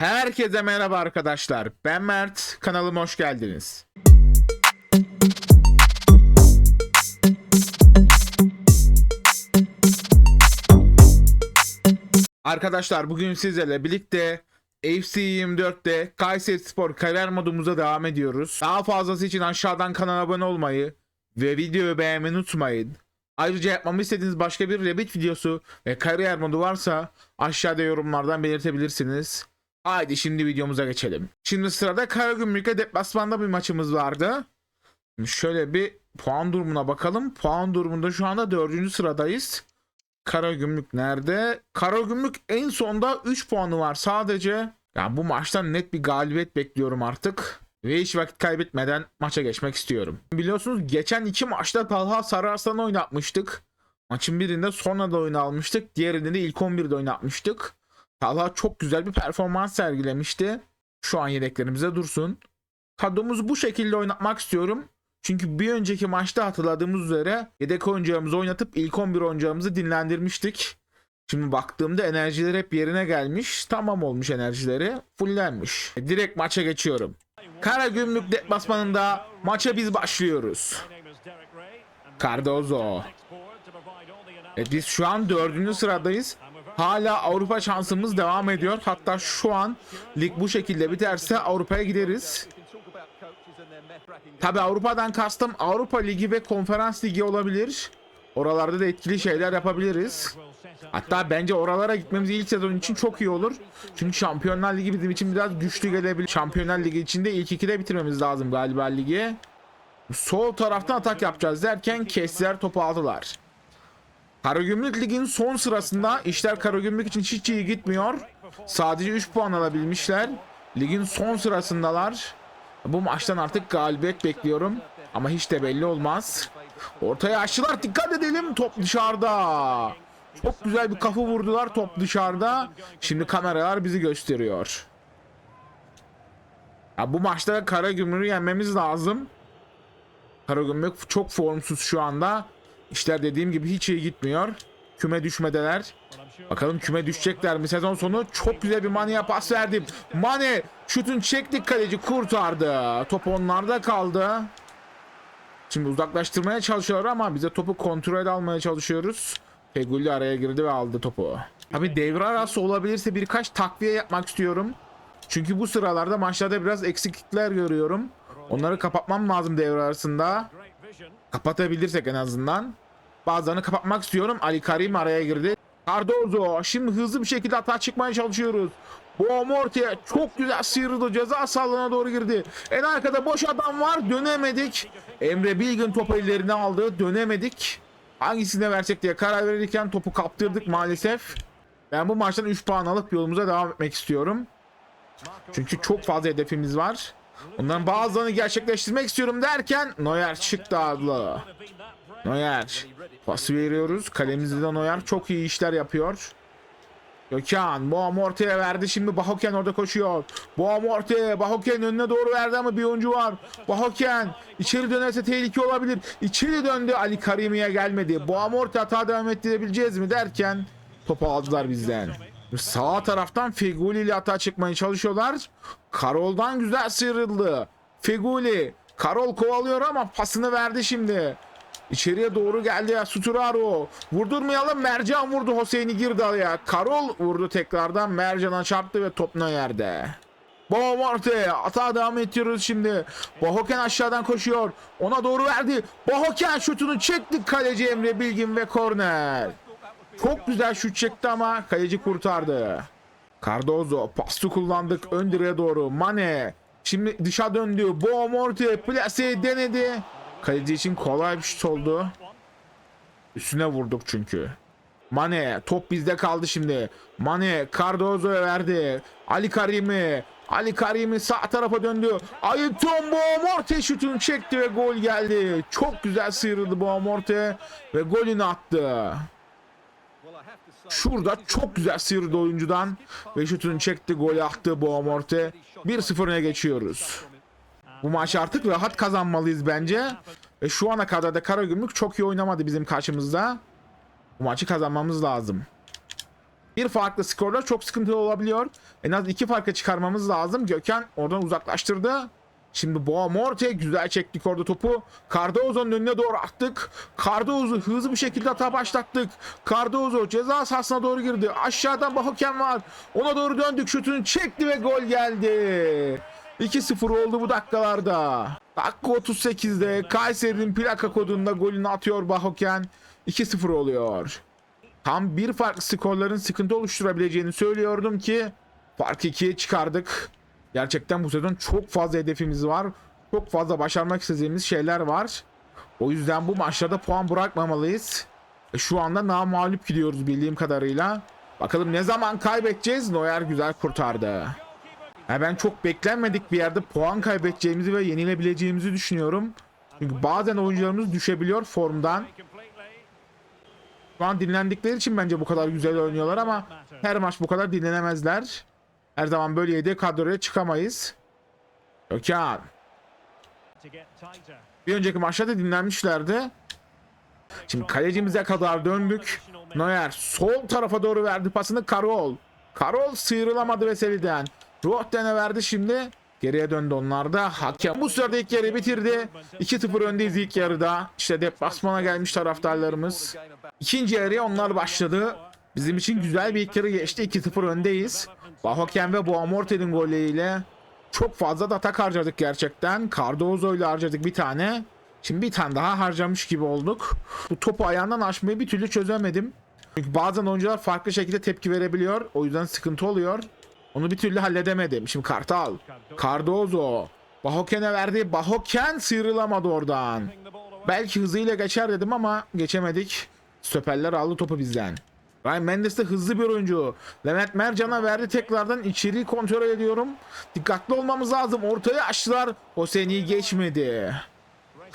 Herkese merhaba arkadaşlar. Ben Mert. Kanalıma hoş geldiniz. Arkadaşlar bugün sizlerle birlikte FC 24'te Kayseri Spor kariyer modumuza devam ediyoruz. Daha fazlası için aşağıdan kanala abone olmayı ve videoyu beğenmeyi unutmayın. Ayrıca yapmamı istediğiniz başka bir Rabbit videosu ve kariyer modu varsa aşağıda yorumlardan belirtebilirsiniz. Haydi şimdi videomuza geçelim. Şimdi sırada Karagümrük'e deplasmanda bir maçımız vardı. Şöyle bir puan durumuna bakalım. Puan durumunda şu anda 4. sıradayız. Karagümrük nerede? Karagümrük en sonda 3 puanı var sadece. Yani bu maçtan net bir galibiyet bekliyorum artık. Ve hiç vakit kaybetmeden maça geçmek istiyorum. Biliyorsunuz geçen iki maçta Talha Sararslan oynatmıştık. Maçın birinde sonra da oyun almıştık. Diğerinde de ilk 11'de oynatmıştık. Talha çok güzel bir performans sergilemişti. Şu an yedeklerimize dursun. Kadromuzu bu şekilde oynatmak istiyorum. Çünkü bir önceki maçta hatırladığımız üzere yedek oyuncularımızı oynatıp ilk 11 oyuncularımızı dinlendirmiştik. Şimdi baktığımda enerjiler hep yerine gelmiş. Tamam olmuş enerjileri. Fullenmiş. E, Direkt maça geçiyorum. Karagümrük deplasmanında maça biz başlıyoruz. Cardozo. Evet biz şu an dördüncü sıradayız. Hala Avrupa şansımız devam ediyor. Hatta şu an lig bu şekilde biterse Avrupa'ya gideriz. Tabi Avrupa'dan kastım Avrupa Ligi ve Konferans Ligi olabilir. Oralarda da etkili şeyler yapabiliriz. Hatta bence oralara gitmemiz ilk sezon için çok iyi olur. Çünkü Şampiyonlar Ligi bizim için biraz güçlü gelebilir. Şampiyonlar Ligi içinde ilk ikide bitirmemiz lazım galiba ligi. Sol taraftan atak yapacağız derken kestiler topu aldılar. Karagümrük Lig'in son sırasında işler Karagümrük için hiç iyi gitmiyor. Sadece 3 puan alabilmişler. Ligin son sırasındalar. Bu maçtan artık galibiyet bekliyorum. Ama hiç de belli olmaz. Ortaya açtılar. Dikkat edelim. Top dışarıda. Çok güzel bir kafa vurdular. Top dışarıda. Şimdi kameralar bizi gösteriyor. Ya bu maçta Karagümrük'ü yenmemiz lazım. Karagümrük çok formsuz şu anda. İşler dediğim gibi hiç iyi gitmiyor. Küme düşmedeler. Bakalım küme düşecekler mi? Sezon sonu çok güzel bir Mane'ye pas verdim. Mane şutun çektik kaleci kurtardı. Top onlarda kaldı. Şimdi uzaklaştırmaya çalışıyorlar ama bize topu kontrol almaya çalışıyoruz. Feguli araya girdi ve aldı topu. Abi devre arası olabilirse birkaç takviye yapmak istiyorum. Çünkü bu sıralarda maçlarda biraz eksiklikler görüyorum. Onları kapatmam lazım devre arasında. Kapatabilirsek en azından. Bazılarını kapatmak istiyorum. Ali Karim araya girdi. Cardozo şimdi hızlı bir şekilde atağa çıkmaya çalışıyoruz. Boğmorte çok güzel sıyrıldı. Ceza sahasına doğru girdi. En arkada boş adam var. Dönemedik. Emre Bilgin topu ellerine aldı. Dönemedik. Hangisine versek diye karar verirken topu kaptırdık maalesef. Ben bu maçtan 3 puan alıp yolumuza devam etmek istiyorum. Çünkü çok fazla hedefimiz var. Onların bazılarını gerçekleştirmek istiyorum derken Neuer çıktı adlı. Neuer. Pası veriyoruz. Kalemizde de Neuer çok iyi işler yapıyor. Gökhan Boğamorte'ye verdi şimdi Bahoken orada koşuyor. Boğamorte Bahoken önüne doğru verdi ama bir oyuncu var. Bahoken içeri dönerse tehlike olabilir. İçeri döndü Ali Karimi'ye gelmedi. Boğamorte hata devam ettirebileceğiz mi derken topu aldılar bizden. Sağ taraftan Feguli ile hata çıkmaya çalışıyorlar. Karol'dan güzel sıyrıldı. Feguli. Karol kovalıyor ama pasını verdi şimdi. İçeriye doğru geldi ya Suturaro. Vurdurmayalım. Mercan vurdu. Hüseyin'i girdi araya. Karol vurdu tekrardan. Mercan'a çarptı ve top yerde. Boğamorte atağa devam ediyoruz şimdi. Bahoken aşağıdan koşuyor. Ona doğru verdi. Bahoken şutunu çekti kaleci Emre Bilgin ve korner. Çok güzel şut çekti ama kaleci kurtardı. Cardozo pası kullandık ön direğe doğru. Mane şimdi dışa döndü. Boğamorte plase denedi. Kaleci için kolay bir şut oldu. Üstüne vurduk çünkü. Mane top bizde kaldı şimdi. Mane Cardozo'ya verdi. Ali Karim'i. Ali Karim'i sağ tarafa döndü. Ayton Boğamorte şutunu çekti ve gol geldi. Çok güzel sıyrıldı Boğamorte ve golünü attı. Şurada çok güzel sıyrıldı oyuncudan ve şutunu çekti, gol attı Boğamorte. 1-0 öne geçiyoruz. Bu maçı artık rahat kazanmalıyız bence. Ve şu ana kadar da Karagümrük çok iyi oynamadı bizim karşımızda. Bu maçı kazanmamız lazım. Bir farklı skorla çok sıkıntılı olabiliyor. En az iki farka çıkarmamız lazım. Gökhan oradan uzaklaştırdı. Şimdi Boğa Morte güzel çektik orada topu. Cardozo'nun önüne doğru attık. Cardozo hızlı bir şekilde ata başlattık. Cardozo ceza sahasına doğru girdi. Aşağıdan Bahoken var. Ona doğru döndük. Şutunu çekti ve gol geldi. 2-0 oldu bu dakikalarda. Dakika 38'de Kayseri'nin plaka kodunda golünü atıyor Bahoken. 2-0 oluyor. Tam bir farklı skorların sıkıntı oluşturabileceğini söylüyordum ki fark 2'ye çıkardık. Gerçekten bu sezon çok fazla hedefimiz var. Çok fazla başarmak istediğimiz şeyler var. O yüzden bu maçlarda puan bırakmamalıyız. E, şu anda namağlup gidiyoruz bildiğim kadarıyla. Bakalım ne zaman kaybedeceğiz? Neuer güzel kurtardı. Ya ben çok beklenmedik bir yerde puan kaybedeceğimizi ve yenilebileceğimizi düşünüyorum. Çünkü bazen oyuncularımız düşebiliyor formdan. Şu an dinlendikleri için bence bu kadar güzel oynuyorlar ama her maç bu kadar dinlenemezler. Her zaman böyle yedek kadroya çıkamayız. Gökhan. Bir önceki maçta da dinlenmişlerdi. Şimdi kalecimize kadar döndük. Neuer sol tarafa doğru verdi pasını Karol. Karol sıyrılamadı Veseli'den. Rohten'e verdi şimdi. Geriye döndü onlar da. Hakem bu sırada ilk yarıyı bitirdi. 2-0 öndeyiz ilk yarıda. İşte deplasmana gelmiş taraftarlarımız. İkinci yarıya onlar başladı. Bizim için güzel bir ilk yarı geçti. 2-0 öndeyiz. Bahoken ve Boamorte'nin golleriyle çok fazla da atak harcadık gerçekten. Cardozo ile harcadık bir tane. Şimdi bir tane daha harcamış gibi olduk. Bu topu ayağından aşmayı bir türlü çözemedim. Çünkü bazen oyuncular farklı şekilde tepki verebiliyor. O yüzden sıkıntı oluyor. Onu bir türlü halledemedim. Şimdi Kartal. Cardozo. Bahoken'e verdi. Bahoken sıyrılamadı oradan. Belki hızıyla geçer dedim ama geçemedik. Stoperler aldı topu bizden. Ryan Mendes de hızlı bir oyuncu. Levent Mercan'a verdi tekrardan içeri kontrol ediyorum. Dikkatli olmamız lazım. Ortaya açtılar. Hoseni geçmedi.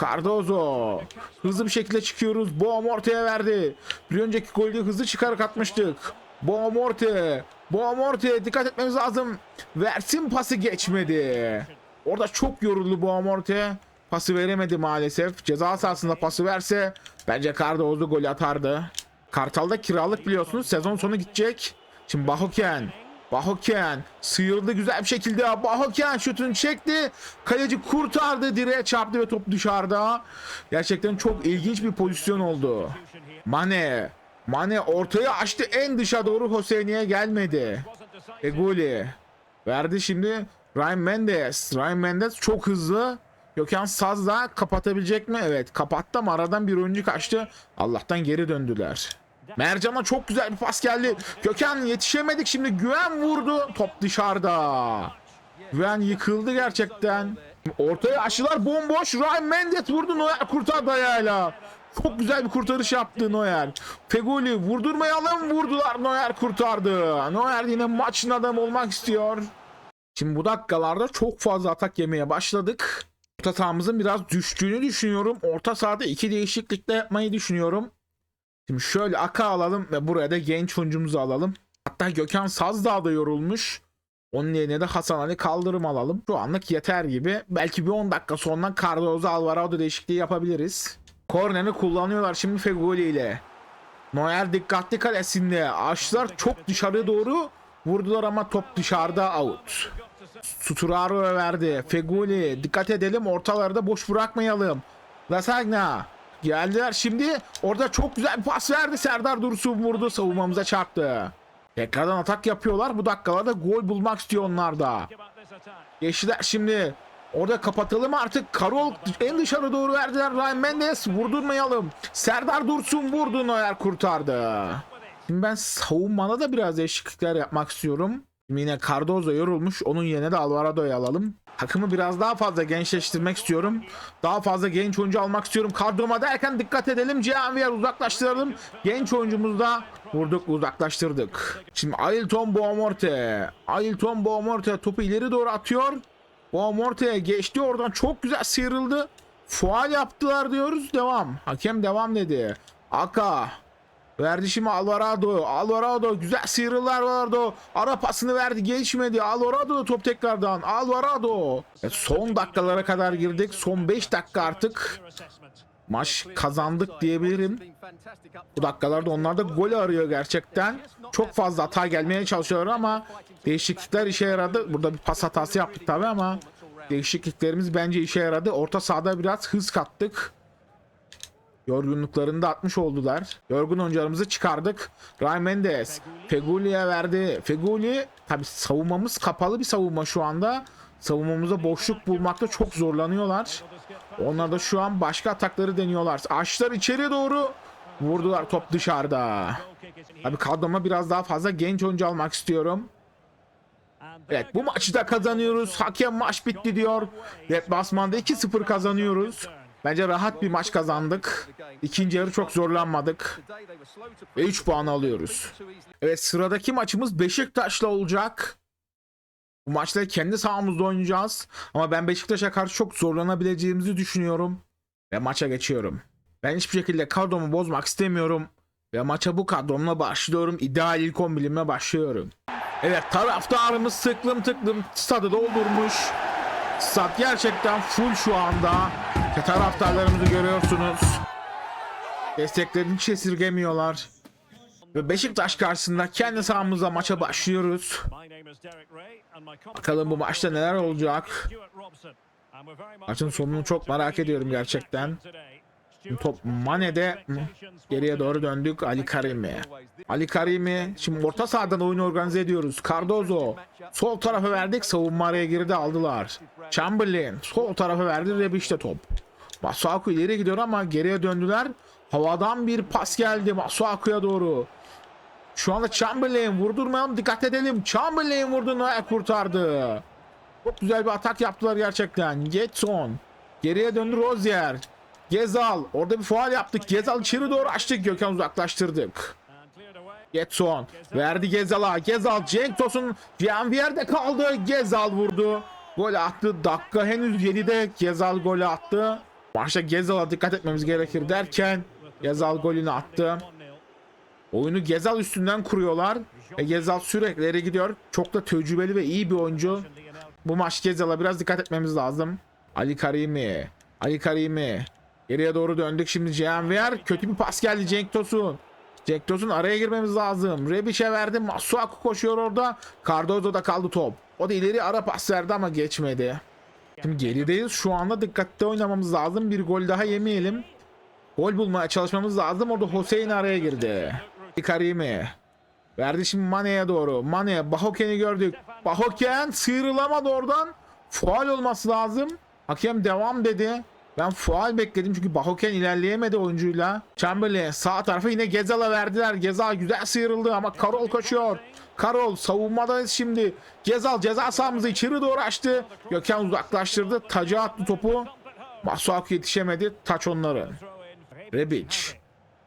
Cardozo. Hızlı bir şekilde çıkıyoruz. Boamorte'ye verdi. Bir önceki golde hızlı çıkarak atmıştık. Boamorte. Boamorte dikkat etmemiz lazım. Versin pası geçmedi. Orada çok yoruldu Boamorte. Pası veremedi maalesef. Ceza sahasında pası verse bence Cardozo gol atardı. Kartal'da kiralık biliyorsunuz. Sezon sonu gidecek. Şimdi Bahoken. Bahoken sıyırdı güzel bir şekilde. Bahoken şutunu çekti. Kaleci kurtardı. Direğe çarptı ve top dışarıda. Gerçekten çok ilginç bir pozisyon oldu. Mane. Mane ortaya açtı. En dışa doğru Hoseyni'ye gelmedi. Eguli. Verdi şimdi Ryan Mendes. Ryan Mendes çok hızlı. Gökhan Saz da kapatabilecek mi? Evet kapattı ama aradan bir oyuncu kaçtı. Allah'tan geri döndüler. Mercan'a çok güzel bir pas geldi. Gökhan yetişemedik şimdi. Güven vurdu. Top dışarıda. Güven yıkıldı gerçekten. Ortaya aşılar bomboş. Ryan Mendes vurdu. Neuer kurtardı ayağıyla. Çok güzel bir kurtarış yaptı Neuer. Feguli vurdurmayalım vurdular. Neuer kurtardı. Neuer yine maçın adamı olmak istiyor. Şimdi bu dakikalarda çok fazla atak yemeye başladık. Orta sahamızın biraz düştüğünü düşünüyorum. Orta sahada iki değişiklikle yapmayı düşünüyorum. Şimdi şöyle Aka alalım ve buraya da genç oyuncumuzu alalım. Hatta Gökhan Sazdağ da yorulmuş. Onun yerine de Hasan Ali kaldırım alalım. Şu anlık yeter gibi. Belki bir 10 dakika sonra Cardozo Alvarado değişikliği yapabiliriz. Korneri kullanıyorlar şimdi Fegoli ile. Neuer dikkatli kalesinde. Açlar çok dışarı doğru vurdular ama top dışarıda out. Suturaro verdi. Feguli dikkat edelim ortalarda boş bırakmayalım. Lasagna geldiler şimdi orada çok güzel bir pas verdi Serdar Dursun vurdu savunmamıza çarptı. Tekrardan atak yapıyorlar bu dakikalarda gol bulmak istiyor onlar da. Geçtiler şimdi orada kapatalım artık Karol en dışarı doğru verdiler Ryan Mendes vurdurmayalım. Serdar Dursun vurdu Neuer kurtardı. Şimdi ben savunmada da biraz değişiklikler yapmak istiyorum. Şimdi Yine Cardozo yorulmuş. Onun yerine de Alvarado'yu alalım. Takımı biraz daha fazla gençleştirmek istiyorum. Daha fazla genç oyuncu almak istiyorum. Kadroma derken dikkat edelim. Cihanviyer uzaklaştıralım. Genç oyuncumuzu da vurduk uzaklaştırdık. Şimdi Ailton Boamorte. Ailton Boamorte topu ileri doğru atıyor. Boamorte'ye geçti oradan çok güzel sıyrıldı. Fual yaptılar diyoruz. Devam. Hakem devam dedi. Aka. Verdi şimdi Alvarado. Alvarado güzel sıyrıldı Alvarado. Ara pasını verdi geçmedi. Alvarado da top tekrardan. Alvarado. Evet, son dakikalara kadar girdik. Son 5 dakika artık. maç kazandık diyebilirim. Bu dakikalarda onlar da gol arıyor gerçekten. Çok fazla hata gelmeye çalışıyorlar ama değişiklikler işe yaradı. Burada bir pas hatası yaptık tabii ama değişikliklerimiz bence işe yaradı. Orta sahada biraz hız kattık. Yorgunluklarını da atmış oldular. Yorgun oyuncularımızı çıkardık. Ryan Mendes Feguli'ye verdi. Feguli tabi savunmamız kapalı bir savunma şu anda. Savunmamıza boşluk bulmakta çok zorlanıyorlar. Onlar da şu an başka atakları deniyorlar. Açtılar içeri doğru. Vurdular top dışarıda. Tabi kadroma biraz daha fazla genç oyuncu almak istiyorum. Evet bu maçı da kazanıyoruz. Hakem maç bitti diyor. Deplasmanda 2-0 kazanıyoruz. Bence rahat bir maç kazandık. İkinci yarı çok zorlanmadık. Ve 3 puan alıyoruz. Evet sıradaki maçımız Beşiktaş'la olacak. Bu maçta kendi sahamızda oynayacağız. Ama ben Beşiktaş'a karşı çok zorlanabileceğimizi düşünüyorum. Ve maça geçiyorum. Ben hiçbir şekilde kadromu bozmak istemiyorum. Ve maça bu kadromla başlıyorum. İdeal ilk 11'imle başlıyorum. Evet taraftarımız tıklım tıklım stadı doldurmuş. Stat gerçekten full şu anda. Ve taraftarlarımızı görüyorsunuz. Desteklerini hiç esirgemiyorlar. Ve Beşiktaş karşısında kendi sahamızda maça başlıyoruz. Bakalım bu maçta neler olacak. Maçın sonunu çok merak ediyorum gerçekten. Top Mane'de geriye doğru döndük Ali Karimi. Ali Karimi şimdi orta sahadan oyun organize ediyoruz. Cardozo sol tarafa verdik savunma araya girdi aldılar. Chamberlain sol tarafa verdi Rebiş'te top. Masuaku ileri gidiyor ama geriye döndüler. Havadan bir pas geldi Masuaku'ya doğru. Şu anda Chamberlain vurdurmayalım dikkat edelim. Chamberlain vurdu Noya kurtardı. Çok güzel bir atak yaptılar gerçekten. Getson. Geriye döndü Rozier. Gezal. Orada bir faal yaptık. Gezal içeri doğru açtık. Gökhan uzaklaştırdık. Getson. Verdi Gezal'a. Gezal Cenk Tosun. Cihanviyer'de kaldı. Gezal vurdu. Gol attı. Dakika henüz 7'de Gezal golü attı. Maçta Gezal'a dikkat etmemiz gerekir derken Gezal golünü attı. Oyunu Gezal üstünden kuruyorlar. Ve Gezal sürekli ileri gidiyor. Çok da tecrübeli ve iyi bir oyuncu. Bu maç Gezal'a biraz dikkat etmemiz lazım. Ali Karimi. Ali Karimi. Geriye doğru döndük şimdi Cihanver. Kötü bir pas geldi Cenk Tosun. Cenk Tosun araya girmemiz lazım. Rebiş'e verdi. Masuaku koşuyor orada. Cardozo'da kaldı top. O da ileri ara pas verdi ama geçmedi. Şimdi gerideyiz. Şu anda dikkatli oynamamız lazım. Bir gol daha yemeyelim. Gol bulmaya çalışmamız lazım. Orada Hüseyin araya girdi. Karimi. Verdi şimdi Mane'ye doğru. Mane Bahoken'i gördük. Bahoken sıyrılamadı oradan. Faal olması lazım. Hakem devam dedi. Ben faal bekledim çünkü Bahoken ilerleyemedi oyuncuyla. Chamberlain sağ tarafa yine Gezal'a verdiler. Gezal güzel sıyrıldı ama Karol koşuyor. Karol savunmadayız şimdi. Gezal ceza sahamızı içeri doğru açtı. Gökhan uzaklaştırdı. Taca attı topu. Masuaku yetişemedi. Taç onların. Rebic.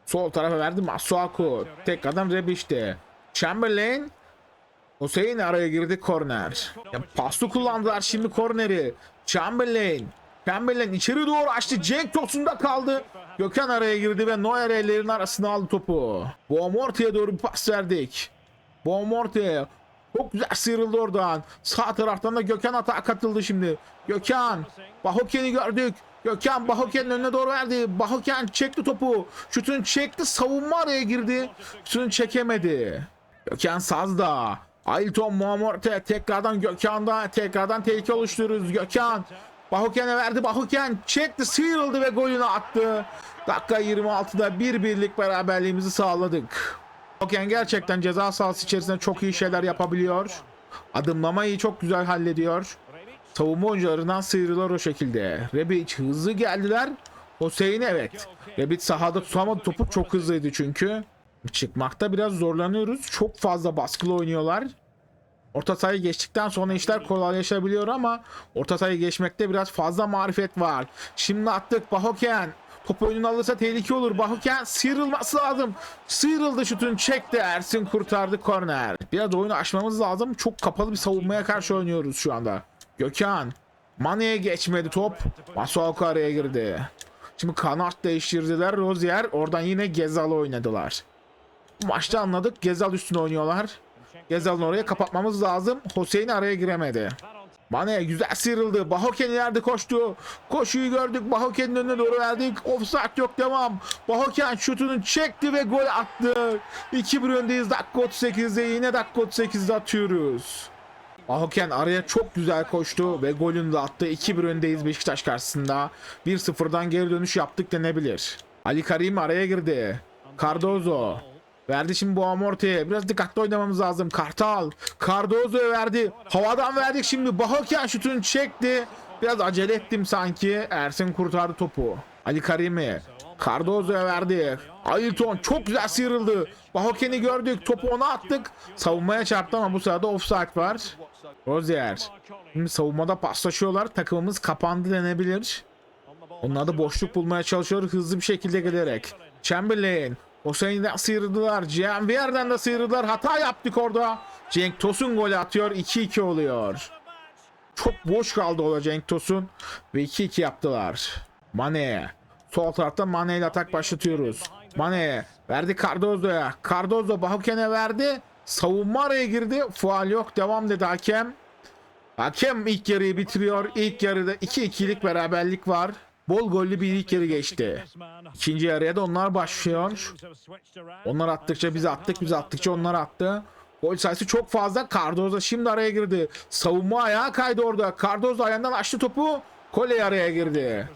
Sol tarafa verdi Masuaku. Tekrardan Rebic'te. Chamberlain. Hüseyin araya girdi korner. Ya paslı kullandılar şimdi korneri. Chamberlain. Chamberlain içeri doğru açtı. Cenk Tosun'da kaldı. Gökhan araya girdi ve Neuer ellerinin arasına aldı topu. Boamorte'ye doğru bir pas verdik. Boamorte çok güzel sıyrıldı oradan. Sağ taraftan da Gökhan atağa katıldı şimdi. Gökhan. Bahoken'i gördük. Gökhan Bahoken'in önüne doğru verdi. Bahoken çekti topu. Şutunu çekti. Savunma araya girdi. Şutunu çekemedi. Gökhan Sazda. Ailton Muamorte tekrardan Gökhan'da tekrardan tehlike oluşturuyoruz. Gökhan Bahoken'e verdi. Bahoken çekti sıyrıldı ve golünü attı. Dakika 26'da bir birlik beraberliğimizi sağladık. Bahoken gerçekten ceza sahası içerisinde çok iyi şeyler yapabiliyor. Adımlamayı çok güzel hallediyor. Savunma oyuncularından sıyrılır o şekilde. Rebic hızlı geldiler. Hüseyin evet. Rebic sahada tutamadı topu çok hızlıydı çünkü. Çıkmakta biraz zorlanıyoruz. Çok fazla baskılı oynuyorlar. Orta sahayı geçtikten sonra işler kolaylaşabiliyor ama orta sahayı geçmekte biraz fazla marifet var. Şimdi attık Bahoken. Top oyununu alırsa tehlike olur. Bahoken sıyrılması lazım. Sıyrıldı şutunu çekti. Ersin kurtardı korner. Biraz oyunu aşmamız lazım. Çok kapalı bir savunmaya karşı oynuyoruz şu anda. Gökhan. Mane'ye geçmedi top. Masuaku araya girdi. Şimdi kanat değiştirdiler. Rozier oradan yine Gezal'ı oynadılar. Maçta anladık. Gezal üstüne oynuyorlar. Gezal'ın oraya kapatmamız lazım. Hüseyin araya giremedi. Mane güzel sıyrıldı. Bahoken ileride koştu. Koşuyu gördük. Bahoken'in önüne doğru verdik. Offside yok devam. Bahoken şutunu çekti ve gol attı. 2-1 öndeyiz. Dakika 38'de yine dakika 38'de atıyoruz. Bahoken araya çok güzel koştu ve golünü de attı. 2-1 öndeyiz Beşiktaş karşısında. 1-0'dan geri dönüş yaptık denebilir. Ali Karim araya girdi. Cardozo. Verdi şimdi bu Amorte'ye. Biraz dikkatli oynamamız lazım. Kartal. Cardozo'ya verdi. Havadan verdik şimdi. Bahoken şutunu çekti. Biraz acele ettim sanki. Ersin kurtardı topu. Ali Karim'i. Cardozo'ya verdi. Ailton çok güzel sıyrıldı. Bahoken'i gördük. Topu ona attık. Savunmaya çarptı ama bu sırada offside var. Rozier. Şimdi savunmada paslaşıyorlar. Takımımız kapandı denebilir. Onlar da boşluk bulmaya çalışıyor hızlı bir şekilde gelerek. Chamberlain. Hüseyin'den sıyrıldılar. Cihanviyer'den de sıyrıldılar. Hata yaptık orada. Cenk Tosun golü atıyor. 2-2 oluyor. Çok boş kaldı orada Cenk Tosun. Ve 2-2 yaptılar. Mane. Sol tarafta Mane ile atak başlatıyoruz. Mane verdi Cardozo'ya. Cardozo Bahuken'e verdi. Savunma araya girdi. Faal yok. Devam dedi hakem. Hakem ilk yarıyı bitiriyor. İlk yarıda 2-2'lik beraberlik var. Bol gollü bir ilk yarı geçti. İkinci yarıya da onlar başlıyor. Onlar attıkça biz attık, biz attıkça onlar attı. Gol sayısı çok fazla. Cardozo şimdi araya girdi. Savunma ayağa kaydı orada. Cardozo ayağından açtı topu. Kole araya girdi.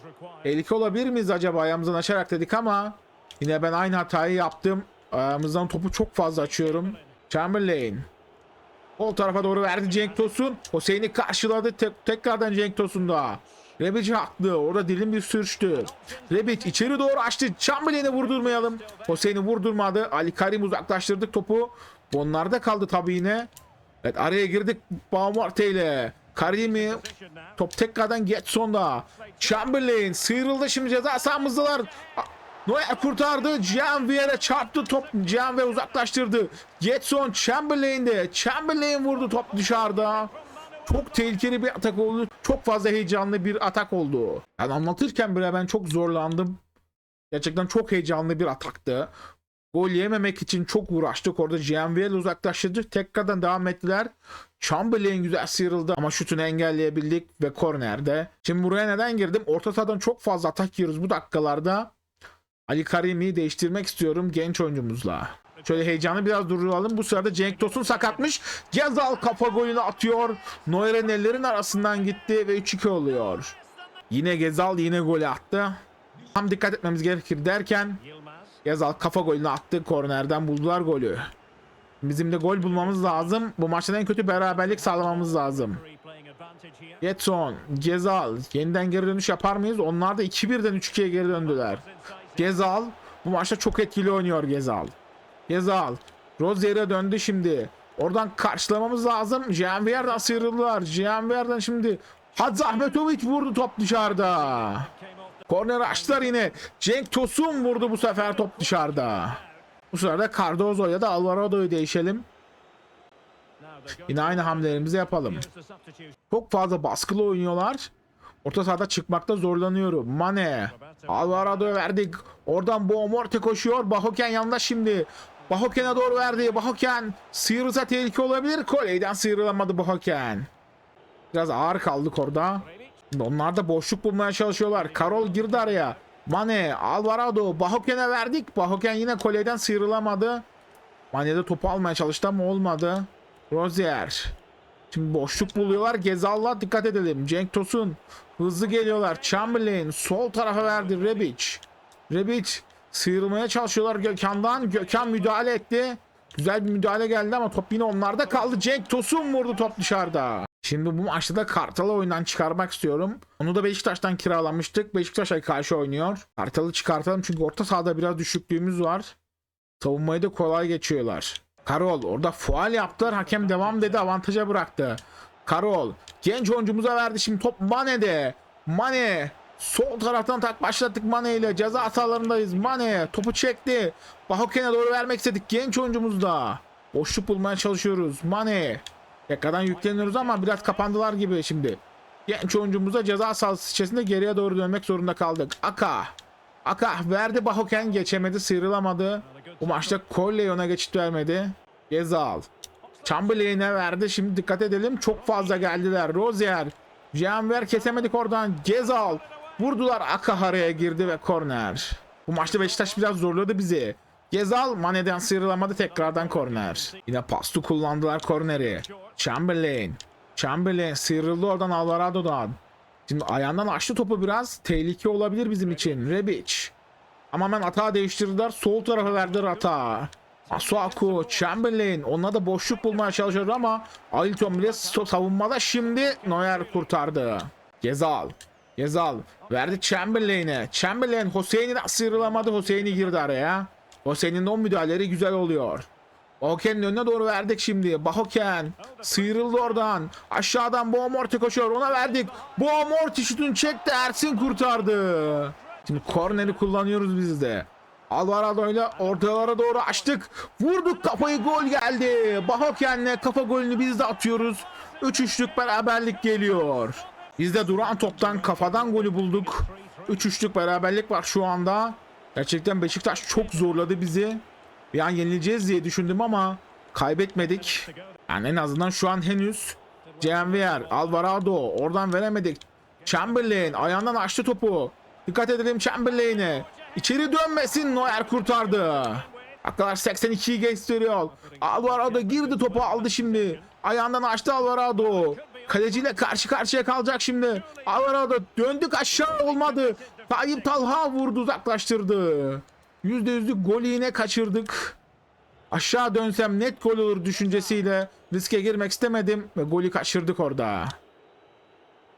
Tehlike olabilir miyiz acaba ayağımızdan açarak dedik ama yine ben aynı hatayı yaptım. Ayağımızdan topu çok fazla açıyorum. Chamberlain. Sol tarafa doğru verdi Cenk Tosun. Hüseyin'i karşıladı. Tek, tekrardan Cenk Tosun da. Rebic haklı. Orada dilim bir sürçtü. Rebic içeri doğru açtı. Chamberlain'i vurdurmayalım. Hüseyin'i vurdurmadı. Ali Karim uzaklaştırdık topu. Onlarda kaldı tabii yine. Evet araya girdik Baumarte ile. Karim'i top tekrardan Getson'da. Chamberlain sıyrıldı şimdi ceza sahamızdalar. Neuer kurtardı. Cianvier'e çarptı top. Cianvier uzaklaştırdı. Getson Chamberlain'de. Chamberlain vurdu top dışarıda. Çok tehlikeli bir atak oldu. Çok fazla heyecanlı bir atak oldu. Yani anlatırken bile ben çok zorlandım. Gerçekten çok heyecanlı bir ataktı. Gol yememek için çok uğraştık. Orada Cianvier uzaklaştırdı. Tekrardan devam ettiler. Chamberlain güzel sıyrıldı ama şutunu engelleyebildik ve kornerde. Şimdi buraya neden girdim? Orta sahadan çok fazla atak yiyoruz bu dakikalarda. Ali Karim'i değiştirmek istiyorum genç oyuncumuzla. Şöyle heyecanı biraz durduralım. Bu sırada Cenk Tosun sakatmış. Gezal kafa golünü atıyor. Neuer'in ellerin arasından gitti ve 3-2 oluyor. Yine Gezal yine golü attı. Tam dikkat etmemiz gerekir derken Gezal kafa golünü attı. Kornerden buldular golü. Bizim de gol bulmamız lazım. Bu maçtan en kötü beraberlik sağlamamız lazım. Getson, Gezal yeniden geri dönüş yapar mıyız? Onlar da 2-1'den 3-2'ye geri döndüler. Gezal bu maçta çok etkili oynuyor Gezal. Gezal Rozier'e döndü şimdi. Oradan karşılamamız lazım. Cihanvier'den sıyrıldılar. Cihanvier'den şimdi Hadzi Ahmetovic vurdu top dışarıda. Korner açtılar yine. Cenk Tosun vurdu bu sefer top dışarıda. Bu sırada Cardozo ya da Alvarado'yu değişelim. Yine aynı hamlelerimizi yapalım. Çok fazla baskılı oynuyorlar. Orta sahada çıkmakta zorlanıyorum. Mane. Alvarado'ya verdik. Oradan Boğmorte koşuyor. Bahoken yanında şimdi. Bahoken'e doğru verdi. Bahoken sıyrılsa tehlike olabilir. Koley'den sıyrılamadı Bahoken. Biraz ağır kaldık orada. Onlar da boşluk bulmaya çalışıyorlar. Karol girdi araya. Mane, Alvarado, Bahoken'e verdik. Bahoken yine koleyden sıyrılamadı. Mane de topu almaya çalıştı ama olmadı. Rozier. Şimdi boşluk buluyorlar. Gezal'la dikkat edelim. Cenk Tosun. Hızlı geliyorlar. Chamberlain sol tarafa verdi. Rebic. Rebic sıyrılmaya çalışıyorlar Gökhan'dan. Gökhan müdahale etti. Güzel bir müdahale geldi ama top yine onlarda kaldı. Cenk Tosun vurdu top dışarıda. Şimdi bu maçta da Kartal'ı oyundan çıkarmak istiyorum. Onu da Beşiktaş'tan kiralamıştık. Beşiktaş'a karşı oynuyor. Kartal'ı çıkartalım çünkü orta sahada biraz düşüklüğümüz var. Savunmayı da kolay geçiyorlar. Karol orada faal yaptılar. Hakem devam dedi avantaja bıraktı. Karol genç oyuncumuza verdi şimdi top Mane'de. Mane sol taraftan tak başlattık Mane ile ceza hatalarındayız. Mane topu çekti. Bahoken'e doğru vermek istedik genç oyuncumuzda. Boşluk bulmaya çalışıyoruz. Mane Tekrardan yükleniyoruz ama biraz kapandılar gibi şimdi. Genç oyuncumuza ceza sahası içerisinde geriye doğru dönmek zorunda kaldık. Aka. Aka verdi Bahoken geçemedi sıyrılamadı. Bu maçta Colley ona geçit vermedi. Gezal. Chamberlain'e verdi. Şimdi dikkat edelim. Çok fazla geldiler. Rozier. Janver kesemedik oradan. Gezal. Vurdular. Akahara'ya girdi ve korner. Bu maçta Beşiktaş biraz zorladı bizi. Gezal Mane'den sıyrılamadı tekrardan korner. Yine pastu kullandılar korneri. Chamberlain. Chamberlain sıyrıldı oradan Alvarado'dan. Şimdi ayağından açtı topu biraz. Tehlike olabilir bizim için. Rebic. Ama hemen hata değiştirdiler. Sol tarafa verdiler hata. Masuaku, Chamberlain. Onunla da boşluk bulmaya çalışıyor ama Ailton bile savunmada şimdi Neuer kurtardı. Gezal. Gezal. Verdi Chamberlain'e. Chamberlain Hüseyin'den sıyrılamadı. Hüseyin'i girdi araya. Hüseyin'in o müdahaleleri güzel oluyor. Bahoken'in önüne doğru verdik şimdi. Bahoken sıyrıldı oradan. Aşağıdan Boğamorti koşuyor. Ona verdik. Boğamorti şutunu çekti. Ersin kurtardı. Şimdi korneri kullanıyoruz biz de. Alvarado ile ortalara doğru açtık. Vurduk kafayı gol geldi. Bahoken'le kafa golünü biz de atıyoruz. 3-3'lük beraberlik geliyor. Biz de duran toptan kafadan golü bulduk. 3-3'lük beraberlik var şu anda. Gerçekten Beşiktaş çok zorladı bizi. Bir an yenileceğiz diye düşündüm ama kaybetmedik. Yani en azından şu an henüz Cianvier, Alvarado oradan veremedik. Chamberlain ayağından açtı topu. Dikkat edelim Chamberlain'e. İçeri dönmesin Neuer kurtardı. Dakikalar 82'yi gösteriyor. Alvarado girdi topu aldı şimdi. Ayağından açtı Alvarado. Kaleciyle karşı karşıya kalacak şimdi. Alvarado döndük aşağı olmadı. Tayyip Talha vurdu uzaklaştırdı. %100'lük golü yine kaçırdık. Aşağı dönsem net gol olur düşüncesiyle riske girmek istemedim ve golü kaçırdık orada.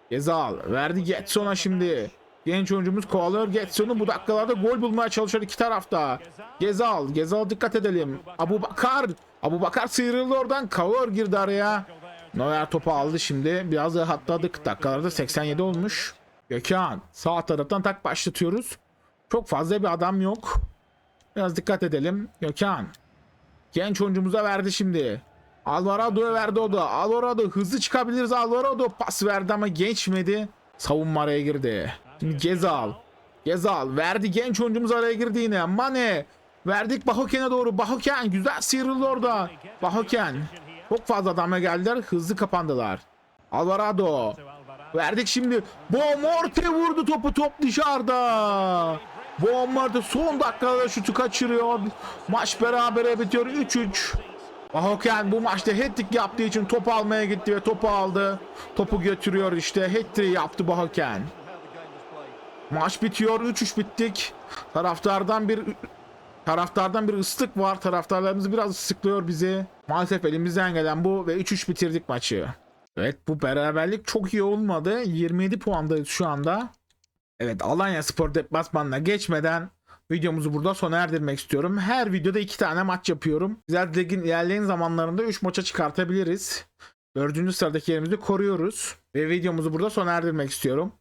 Gezal verdi Getson'a şimdi. Genç oyuncumuz kovalıyor Getson'u bu dakikalarda gol bulmaya çalışıyor iki tarafta. Gezal, Gezal dikkat edelim. Abu Bakar, Abu Bakar sıyrıldı oradan. Kavur girdi araya. Neuer topu aldı şimdi. Biraz daha hatladık. Dakikalarda 87 olmuş. Gökhan sağ taraftan tak başlatıyoruz. Çok fazla bir adam yok. Biraz dikkat edelim. Gökhan. Genç oyuncumuza verdi şimdi. Alvarado'ya verdi o da. Alvarado hızlı çıkabiliriz. Alvarado pas verdi ama geçmedi. Savunma araya girdi. Şimdi Gezal. Gezal verdi genç oyuncumuz araya girdi yine. Mane. Verdik Bahoken'e doğru. Bahoken güzel sıyrıldı orada. Bahoken. Çok fazla adama geldiler. Hızlı kapandılar. Alvarado. Verdik şimdi. Bomorte vurdu topu. Top dışarıda. Bomorte son dakikada şutu kaçırıyor. Maç berabere bitiyor. 3-3. Bahoken bu maçta hat-trick yaptığı için topu almaya gitti ve topu aldı. Topu götürüyor işte. Hat-trick yaptı Bahoken. Maç bitiyor. 3-3 bittik. Taraftardan bir taraftardan bir ıslık var. Taraftarlarımız biraz ıslıklıyor bizi. Maalesef elimizden gelen bu ve 3-3 bitirdik maçı. Evet bu beraberlik çok iyi olmadı. 27 puandayız şu anda. Evet Alanya Spor deplasmanına geçmeden videomuzu burada sona erdirmek istiyorum. Her videoda iki tane maç yapıyorum. Güzel ligin ilerleyen zamanlarında 3 maça çıkartabiliriz. Dördüncü sıradaki yerimizi koruyoruz. Ve videomuzu burada sona erdirmek istiyorum.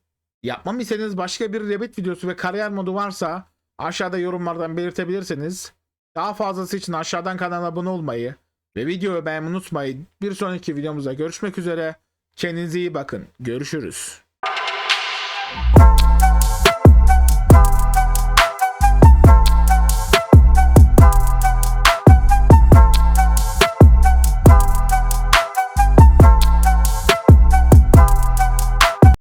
Yapmamı istediğiniz başka bir Rabbit videosu ve kariyer modu varsa aşağıda yorumlardan belirtebilirsiniz. Daha fazlası için aşağıdan kanala abone olmayı ve videoyu beğenmeyi unutmayın. Bir sonraki videomuzda görüşmek üzere. Kendinize iyi bakın. Görüşürüz.